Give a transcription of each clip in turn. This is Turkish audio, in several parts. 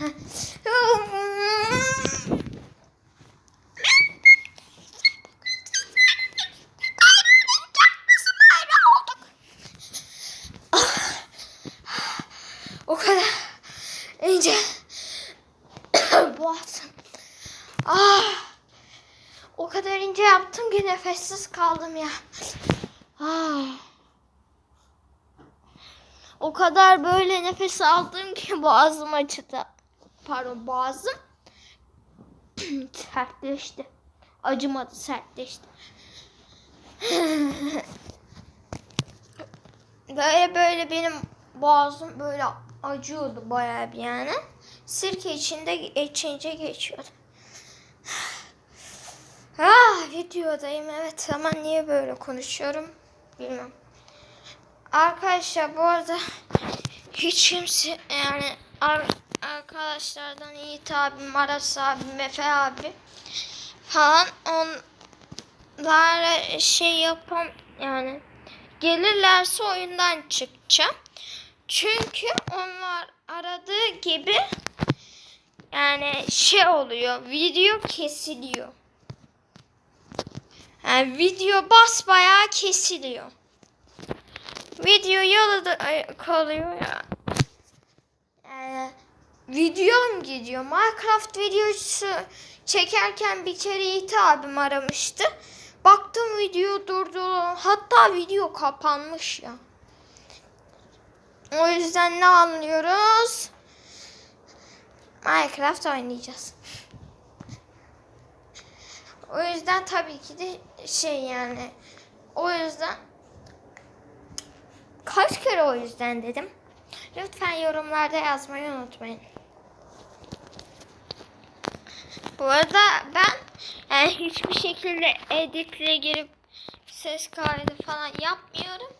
O kadar ince boğazım. Ah. O kadar ince yaptım ki nefessiz kaldım ya. Ah. O kadar böyle nefes aldım ki boğazım açıldı. Pardon boğazım sertleşti. Acımadı sertleşti. böyle böyle benim boğazım böyle acıyordu bayağı bir yani. Sirke içinde içince geçiyordu. Ah videodayım evet ama niye böyle konuşuyorum bilmem. Arkadaşlar bu arada hiç kimse yani arkadaşlardan Yiğit abim, Aras abim, Efe abi falan onlara şey yapam yani gelirlerse oyundan çıkacağım. Çünkü onlar aradığı gibi yani şey oluyor video kesiliyor. Yani video basbayağı kesiliyor. Video yalıda kalıyor ya. Yani videom gidiyor. Minecraft videosu çekerken bir kere Yiğit abim aramıştı. Baktım video durdu. Hatta video kapanmış ya. O yüzden ne anlıyoruz? Minecraft oynayacağız. O yüzden tabii ki de şey yani o yüzden kaç kere o yüzden dedim. Lütfen yorumlarda yazmayı unutmayın. Bu arada ben yani hiçbir şekilde editle girip ses kaydı falan yapmıyorum.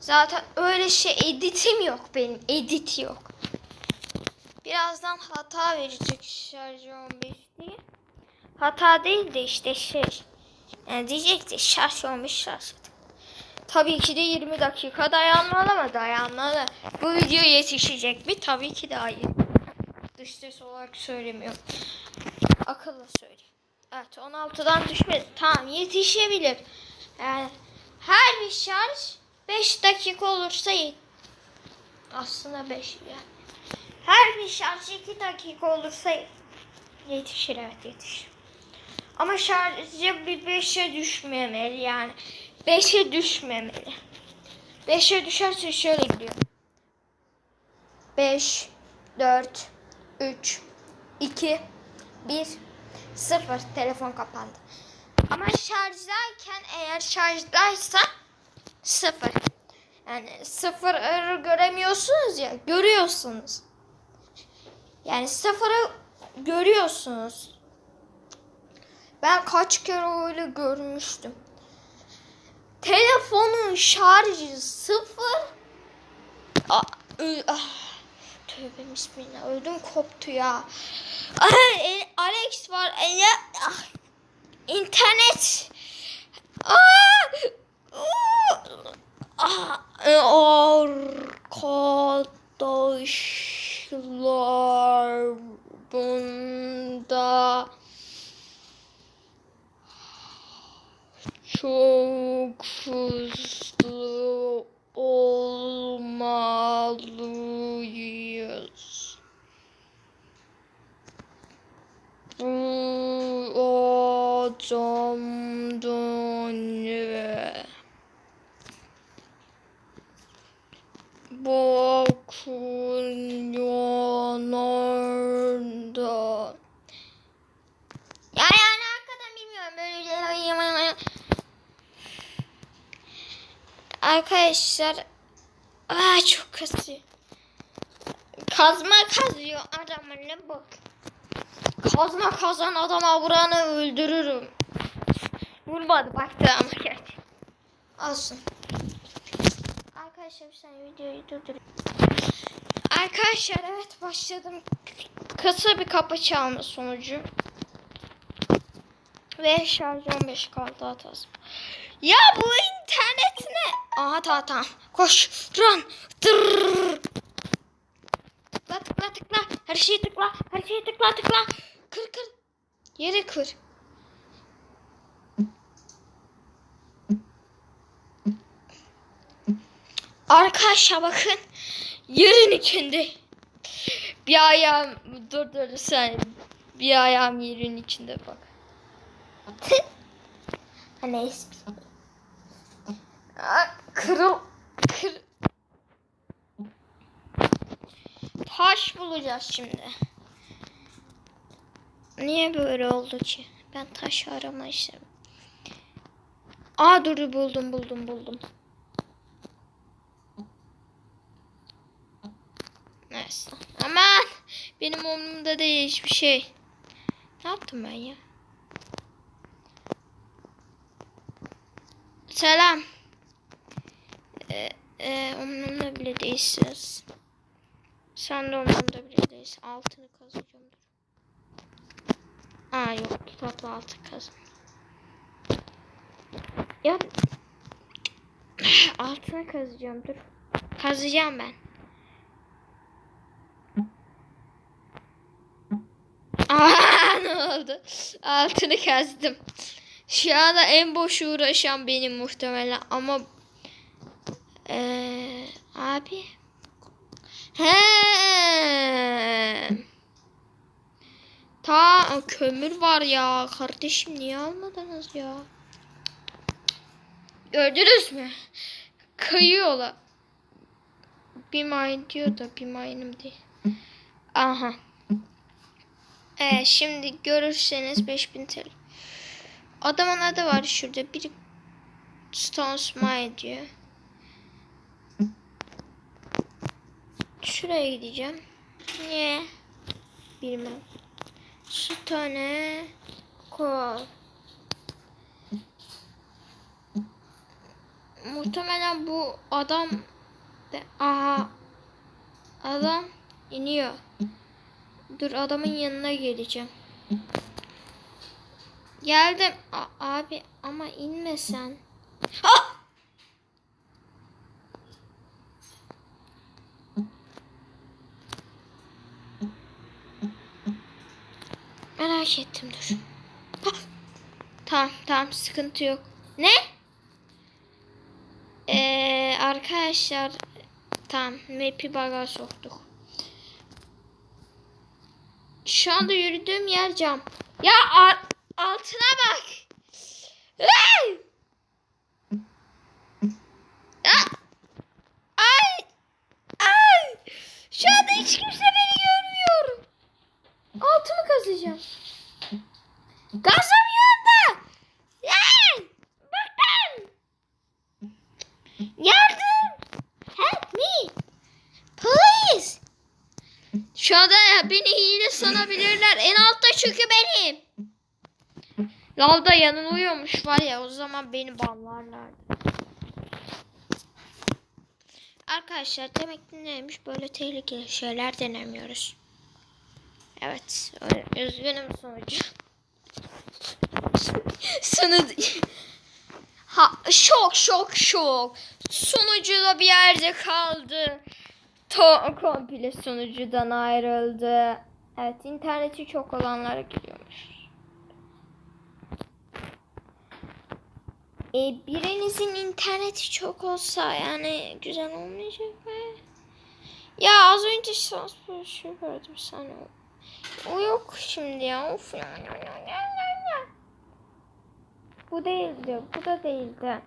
Zaten öyle şey editim yok benim. Edit yok. Birazdan hata verecek şarjı 15 diye. Hata değil de işte şey. Yani diyecekti şarj olmuş şarj. Tabii ki de 20 dakika dayanmalı mı? Dayanmalı. Bu video yetişecek mi? Tabii ki de hayır. Dış olarak söylemiyorum. Akıllı söyleyeyim. Evet 16'dan düşmedi. Tamam yetişebilir. Yani her bir şarj 5 dakika olursa yet- aslında 5 yani. Her bir şarj 2 dakika olursa yetişir evet yetişir. Ama şarjı bir 5'e düşmemeli yani. 5'e düşmemeli. 5'e düşerse şöyle gidiyor. 5, 4, 3, 2, 1, 0. Telefon kapandı. Ama şarjdayken eğer şarjdaysa 0. Yani 0 göremiyorsunuz ya. Görüyorsunuz. Yani sıfırı görüyorsunuz. Ben kaç kere öyle görmüştüm. Telefonun şarjı sıfır. Aa, ah, tövbe bismillah ödüm koptu ya. E, Alex var. E, ya, ah, internet. Ah, uh, ah, e, arkadaşlar bunda çok hızlı olmalıyız. Ne? Bakın yanarda. Ya yani arkadan bilmiyorum böyle şey- Arkadaşlar Aa çok kasıyor. Kazma kazıyor adama ne bak. Kazma kazan adama vuranı öldürürüm. Vurmadı baktı ama gerçi. Olsun. Arkadaşlar saniye videoyu durdurayım. Arkadaşlar evet başladım. Kısa bir kapı çalma sonucu. Ve şarj 15 kaldı hatası. Ya bu internet ne? Aha tamam tamam. Koş. Run. Tırrrr. Tıkla tıkla tıkla. Her şeyi tıkla. Her şeyi tıkla tıkla. Kır kır. Yere kır. Arkadaşlar bakın. Yerin içinde. Bir ayağım dur dur sen. Bir ayağım yerin içinde bak. ha neyse. Aa, Kırıl. Kır. Taş bulacağız şimdi. Niye böyle oldu ki? Ben taş aramışım. Aa dur buldum buldum buldum. Neyse. Aman benim umurumda değil hiçbir şey. Ne yaptım ben ya? Selam. Ee, e, umurumda bile değilsiniz. Sen de umurumda bile değilsin. Altını kazacağım. Aa yok. Kitapla altı kazın. Ya altına kazacağım. Dur. Kazacağım ben. Aa ne oldu? Altını kazdım. Şu anda en boş uğraşan benim muhtemelen ama ee, abi he ta kömür var ya kardeşim niye almadınız ya gördünüz mü kayıyorlar bir mine diyor da bir mine'ım değil aha Evet şimdi görürseniz 5000 TL. Adamın adı var şurada. Bir Stone Smile diyor. Şuraya gideceğim. Niye? Bilmem. Stone Kol. Muhtemelen bu adam de aha adam iniyor. Dur adamın yanına geleceğim. Geldim. A- abi ama inme sen. Ah! Merak ettim dur. Ah! Tamam tamam sıkıntı yok. Ne? Ee, arkadaşlar tamam map'i bug'a soktuk. Şu anda yürüdüğüm yer cam. Ya altına bak. Ay! Ay! Ay! Şu anda hiç kimse beni görmüyor. Altımı kazacağım. Kazamıyorum da. Lan! Bakın. Yardım. Help me. Please. Şu anda beni hile sanabilirler. En altta çünkü benim. Lavda yanılıyormuş var ya o zaman beni banlarlardı. Arkadaşlar demek ki neymiş böyle tehlikeli şeyler denemiyoruz. Evet üzgünüm sonucu. Sonucu. Ha şok şok şok. Sonucu da bir yerde kaldı. To komple sonucudan ayrıldı. Evet interneti çok olanlara gidiyormuş. E, birinizin interneti çok olsa yani güzel olmayacak mı? Ya az önce şans bir şey gördüm sana. O yok şimdi ya. Of ya. ya, ya, ya, ya. Bu değildi. Bu da değildi.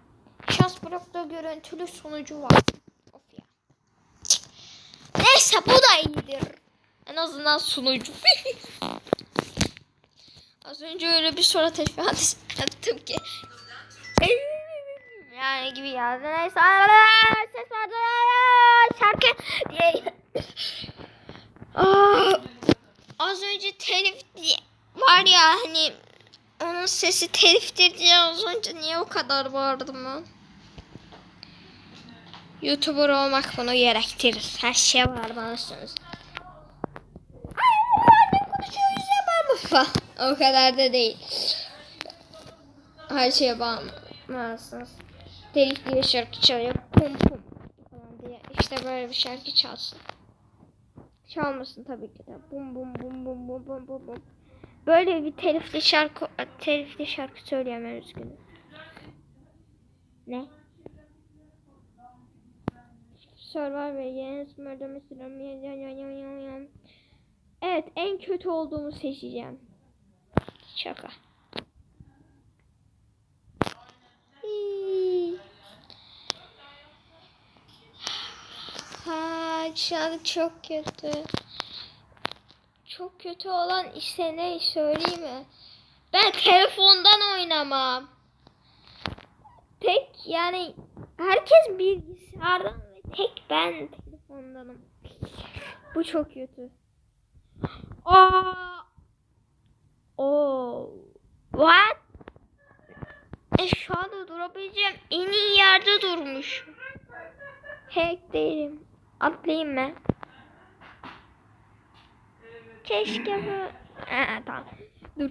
Şans blokta görüntülü sonucu var. Of ya. Neyse bu da iyidir. En azından sunucu. Az önce öyle bir sonra teşvihat yaptım ki. Yani gibi geldi. Neyse. Ses vardı. Şarkı diye. Aa, az önce telif diye var ya hani onun sesi teliftir diye az önce niye o kadar bağırdım ben? Youtuber olmak bunu gerektirir. Her şey mı falan. O kadar da değil. Her şeye bağırmalısınız. Telif diye şarkı çalıyor. Pum pum falan diye. İşte böyle bir şarkı çalsın. Çalmasın tabii ki de. Bum bum bum bum bum bum bum bum. Böyle bir telifli şarkı telifli şarkı söyleyemem üzgünüm. Ne? Survivor Yes Murder Mystery Evet en kötü olduğumu seçeceğim. Şaka. Ha, an çok kötü. Çok kötü olan işte ne söyleyeyim mi? Ben telefondan oynamam. Tek yani herkes bilgisayardan ve tek ben telefondanım. Bu çok kötü. Aa! Oh. What? Anda durabileceğim en iyi yerde durmuş. Hack değilim. Atlayayım mı? Keşke bu... Aa, tamam. Dur.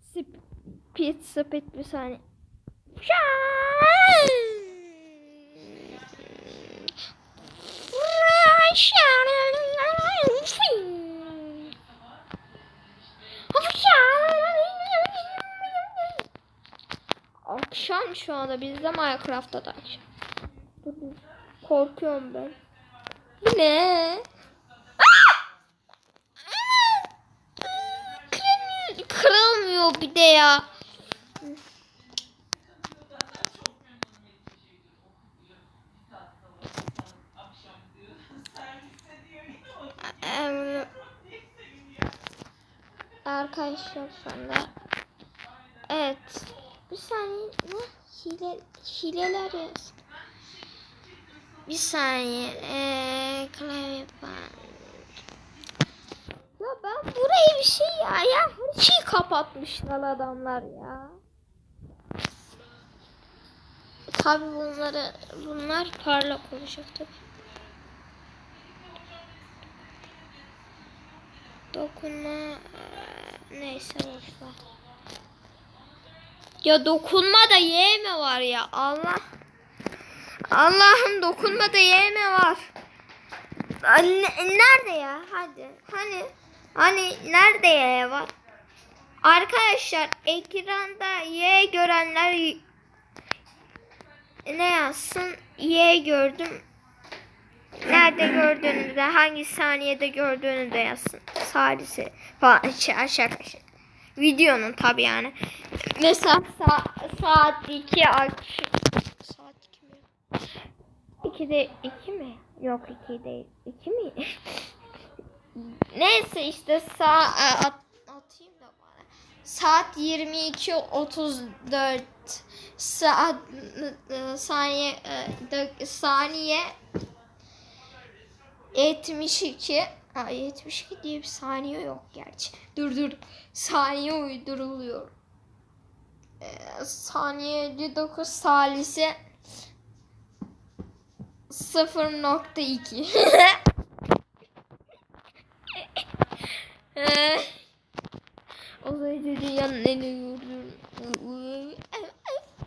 Speed speed bir saniye. Akşam şu anda bizde Minecraft'ta da. Dur, dur. Korkuyorum ben. Bu ne? Kırılmıyor, bir de ya. Arkadaşlar sonra Evet bir saniye ne hile hileler yaz bir saniye eee klavye ya ben burayı bir şey ya ya her şeyi kapatmışlar adamlar ya. Tabi bunları bunlar parlak olacak tabi Dokunma neyse boşver. Ya dokunma da Y mi var ya Allah. Allah'ım dokunma da Y mi var? Anne, nerede ya? Hadi. Hani hani nerede Y var? Arkadaşlar ekranda Y görenler ne yazsın? Y gördüm. Nerede gördüğünü de hangi saniyede gördüğünü de yazsın. Salise falan şey, aşağı aşağı. Videonun tabi yani. Mesela sa saat 2 akşam. Saat 2 mi? 2'de 2 mi? Yok 2 değil. 2 mi? Neyse işte saat at, atayım da bana. Saat 22.34 saat e, saniye e, saniye 72 Aa, 72 diye bir saniye yok gerçi. Dur dur. Saniye uyduruluyor. Ee, saniye 59 salise 0.2 Ee, O zaman dünyanın en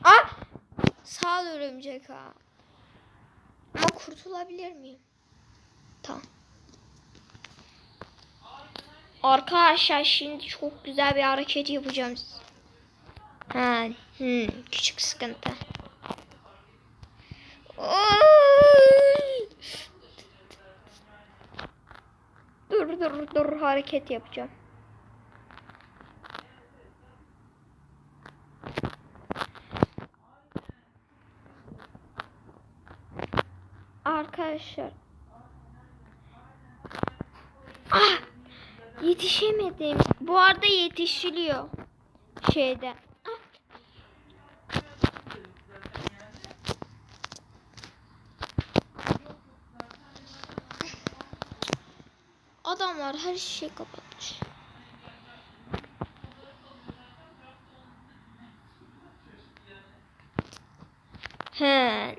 Ah! Sağ ol örümcek ha. Ama kurtulabilir miyim? Tamam. Arkadaşlar şimdi çok güzel bir hareket yapacağım. Ha, hmm, küçük sıkıntı. Dur dur dur hareket yapacağım. Arkadaşlar. Ah! Yetişemedim. Bu arada yetişiliyor. Şeyde. Ah! Adamlar her şeyi kapatmış. He.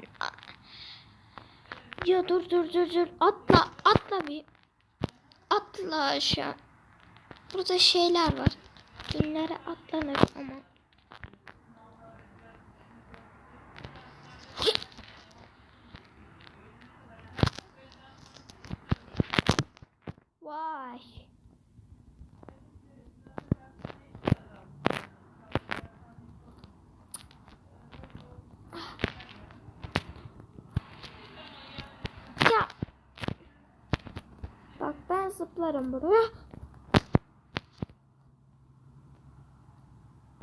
Ya dur dur dur dur. Atla atla bir. Atla aşağı. Burada şeyler var. Bunlara atlanır ama. Vay. Ya. Bak ben zıplarım buraya.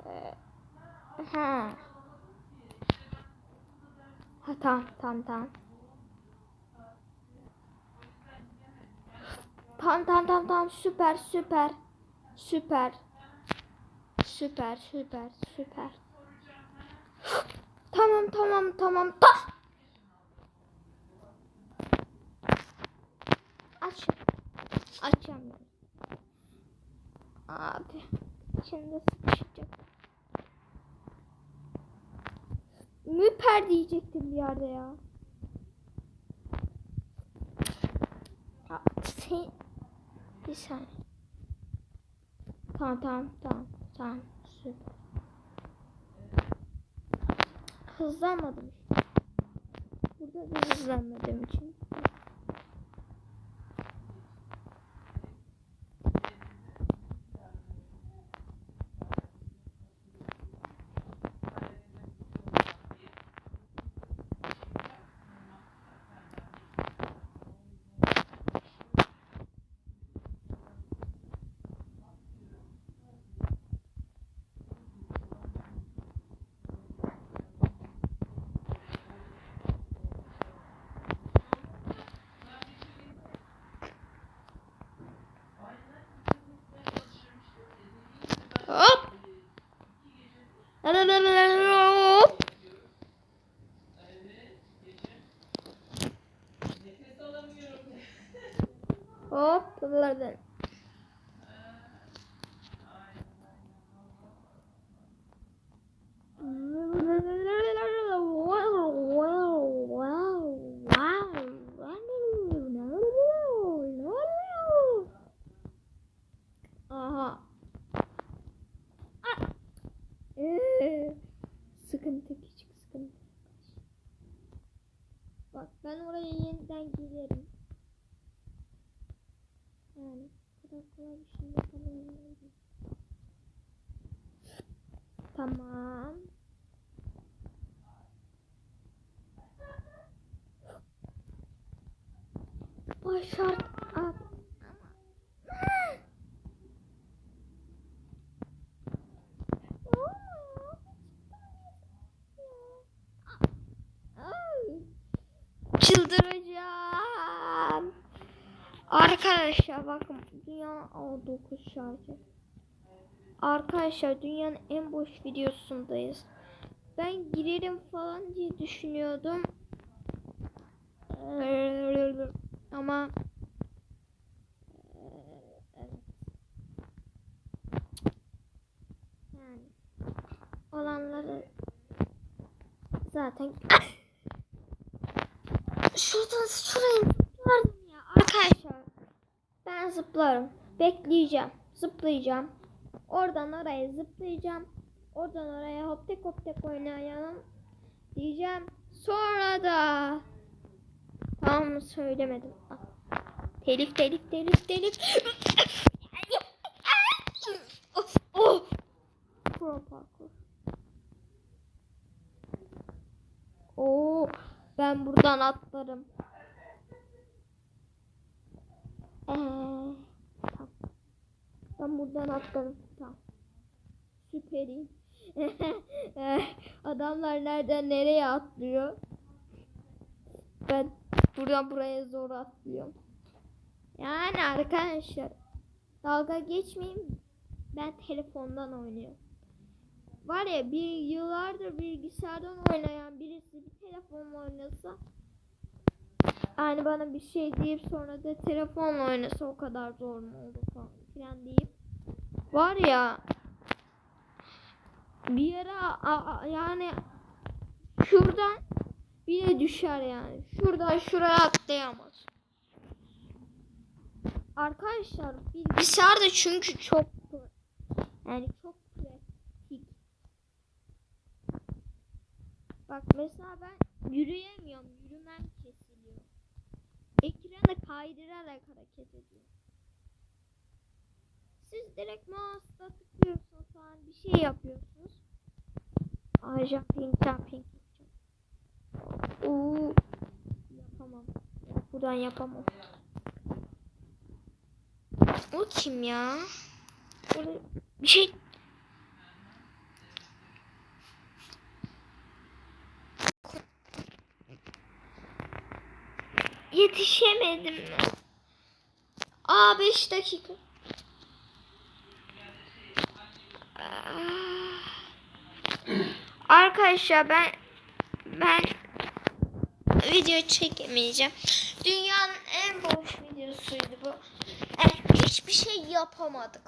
Ee, Ha. Ha tamam tamam tamam. Tamam tamam tamam tamam süper süper. Süper. Süper süper süper. Tamam tamam tamam. Ta Aç. Açamıyorum. Abi. İçinde sıkışacak. Müper diyecektim bir yerde ya. Ya sen... Bir saniye. Tamam tamam tamam tamam süper. Hızlanmadım. Burada da hızlanmadığım için. Hop. Hop. Hop. Buralardan. Aha. Ee, sıkıntı küçük sıkıntı. Bak ben oraya yeniden girerim. Yani bu kadar kolay bir şey yapamayabilirim. Tamam. Başart. Aa, Çıldıracağım. Arkadaşlar bakın dünyanın o 9 şarjı. Arkadaşlar dünyanın en boş videosundayız. Ben girerim falan diye düşünüyordum. Ama. Yani olanları zaten şuradan şuraya zıplardım ya arkadaşlar. Ben zıplarım. Bekleyeceğim. Zıplayacağım. Oradan oraya zıplayacağım. Oradan oraya hop tek hop tek oynayalım. Diyeceğim. Sonra da mı söylemedim. Telif telif telif telif. of. Pro parkur. Oo, ben buradan atlarım. Ee. Ben buradan atlarım. Tamam. Süperim. Adamlar nereden nereye atlıyor? Ben buradan buraya zor atlıyorum. Yani arkadaşlar dalga geçmeyin. Ben telefondan oynuyorum. Var ya bir yıllardır bilgisayardan oynayan birisi bir telefonla oynasa yani bana bir şey deyip sonra da telefonla oynasa o kadar zor mu oldu falan filan deyip var ya bir yere yani şuradan bile düşer yani. Şuradan şuraya atlayamaz. Arkadaşlar bilgisayar da çünkü çok yani çok pratik. Bak mesela ben yürüyemiyorum. Yürümem kesiliyor. Ekranı kaydırarak hareket ediyor. direkt mouse'la tıklıyorsunuz falan bir şey yapıyorsunuz. Ay jumping jumping. Oo. Yapamam. Buradan yapamam. O kim ya? Burada bir şey Yetişemedim mi? Aa 5 dakika. Arkadaşlar ben ben video çekemeyeceğim. Dünyanın en boş videosuydu bu. Hiçbir şey yapamadık.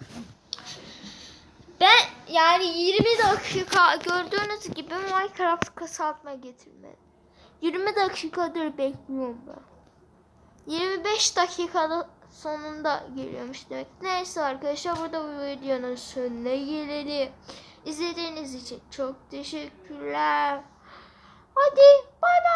Ben yani 20 dakika gördüğünüz gibi Minecraft kısaltma getirmedim. 20 dakikadır bekliyorum ben. 25 dakikada sonunda geliyormuş demek. Neyse arkadaşlar burada bu videonun sonuna gelelim. İzlediğiniz için çok teşekkürler. Hadi bay bay.